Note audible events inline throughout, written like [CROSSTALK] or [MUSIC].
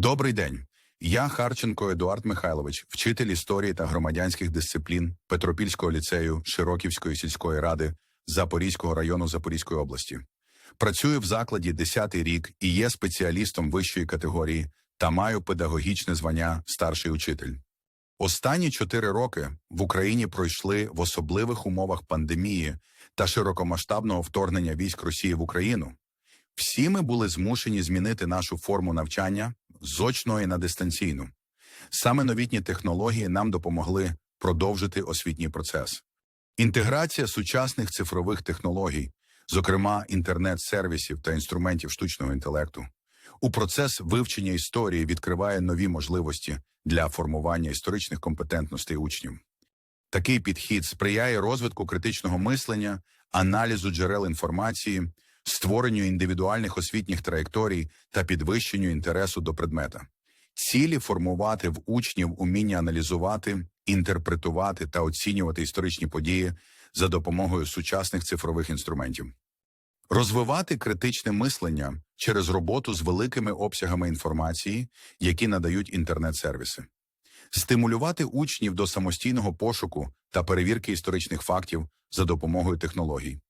Добрий день. Я Харченко Едуард Михайлович, вчитель історії та громадянських дисциплін Петропільського ліцею Широківської сільської ради Запорізького району Запорізької області. Працюю в закладі 10-й рік і є спеціалістом вищої категорії та маю педагогічне звання старший учитель. Останні чотири роки в Україні пройшли в особливих умовах пандемії та широкомасштабного вторгнення військ Росії в Україну. Всі ми були змушені змінити нашу форму навчання з очної на дистанційну. Саме новітні технології нам допомогли продовжити освітній процес. Інтеграція сучасних цифрових технологій, зокрема інтернет-сервісів та інструментів штучного інтелекту, у процес вивчення історії відкриває нові можливості для формування історичних компетентностей учнів. Такий підхід сприяє розвитку критичного мислення, аналізу джерел інформації, створенню індивідуальних освітніх траєкторій та підвищенню інтересу до предмета. Цілі формувати в учнів уміння аналізувати, інтерпретувати та оцінювати історичні події за допомогою сучасних цифрових інструментів. Розвивати критичне мислення через роботу з великими обсягами інформації, які надають інтернет-сервіси. Стимулювати учнів до самостійного пошуку та перевірки історичних фактів за допомогою технологій.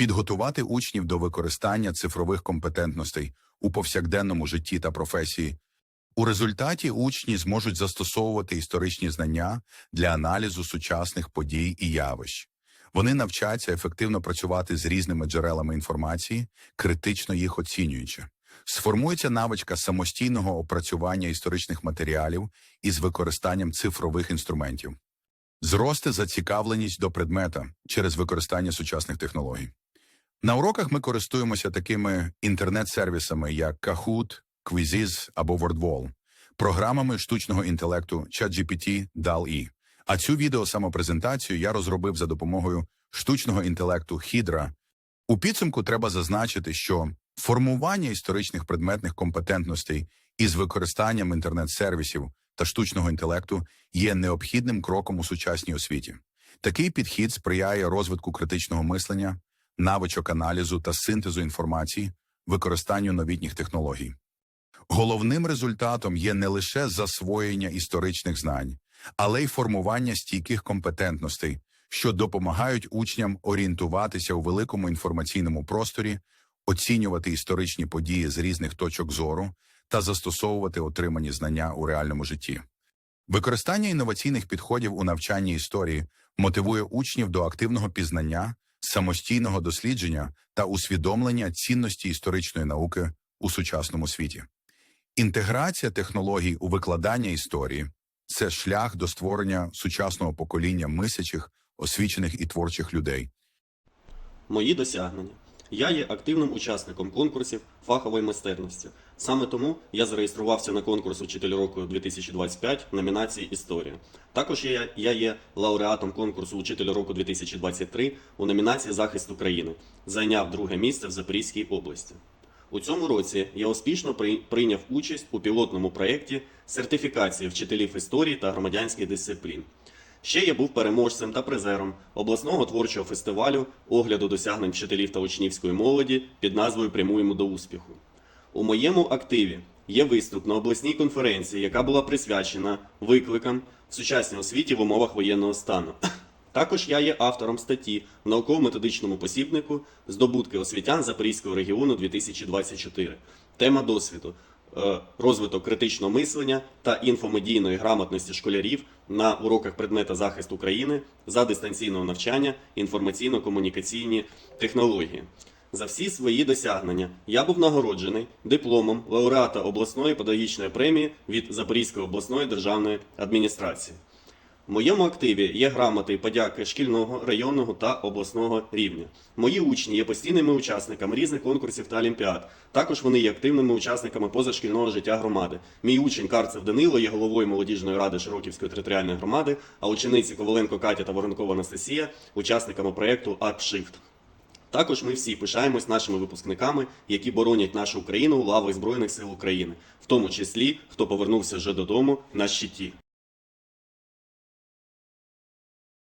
Підготувати учнів до використання цифрових компетентностей у повсякденному житті та професії. У результаті учні зможуть застосовувати історичні знання для аналізу сучасних подій і явищ. Вони навчаться ефективно працювати з різними джерелами інформації, критично їх оцінюючи. Сформується навичка самостійного опрацювання історичних матеріалів із використанням цифрових інструментів. Зросте зацікавленість до предмета через використання сучасних технологій. На уроках ми користуємося такими інтернет-сервісами, як Kahoot, Quizzes або WordWall, програмами штучного інтелекту ChatGPT, DALL-E. А цю відео-самопрезентацію я розробив за допомогою штучного інтелекту Hydra. У підсумку треба зазначити, що формування історичних предметних компетентностей із використанням інтернет-сервісів та штучного інтелекту є необхідним кроком у сучасній освіті. Такий підхід сприяє розвитку критичного мислення, навичок аналізу та синтезу інформації, використанню новітніх технологій. Головним результатом є не лише засвоєння історичних знань, але й формування стійких компетентностей, що допомагають учням орієнтуватися у великому інформаційному просторі, оцінювати історичні події з різних точок зору та застосовувати отримані знання у реальному житті. Використання інноваційних підходів у навчанні історії мотивує учнів до активного пізнання, самостійного дослідження та усвідомлення цінності історичної науки у сучасному світі. Інтеграція технологій у викладання історії це шлях до створення сучасного покоління мислячих, освічених і творчих людей. Мої досягнення. Я є активним учасником конкурсів фахової майстерності. Саме тому я зареєструвався на конкурс Учитель року 2025 в номінації Історія. Також я, я є лауреатом конкурсу Учитель року 2023 у номінації Захист України. Зайняв друге місце в Запорізькій області. У цьому році я успішно прийняв участь у пілотному проєкті сертифікації вчителів історії та громадянських дисциплін. Ще я був переможцем та призером обласного творчого фестивалю огляду досягнень вчителів та учнівської молоді під назвою Прямуємо до успіху. У моєму активі є виступ на обласній конференції, яка була присвячена викликам в сучасній освіті в умовах воєнного стану. [COUGHS] Також я є автором статті в науково-методичному посібнику Здобутки освітян Запорізького регіону 2024. Тема досвіду розвиток критичного мислення та інфомедійної грамотності школярів на уроках предмета захист України за дистанційного навчання, інформаційно-комунікаційні технології. За всі свої досягнення я був нагороджений дипломом лауреата обласної педагогічної премії від Запорізької обласної державної адміністрації. Моєму активі є грамоти і подяки шкільного, районного та обласного рівня. Мої учні є постійними учасниками різних конкурсів та олімпіад. Також вони є активними учасниками позашкільного життя громади. Мій учень Карцев Данило є головою молодіжної ради Широківської територіальної громади, а учениці Коваленко Катя та Воронкова Анастасія учасниками проєкту «Апшифт». Також ми всі пишаємось нашими випускниками, які боронять нашу Україну у лавах Збройних сил України, в тому числі хто повернувся вже додому на щиті.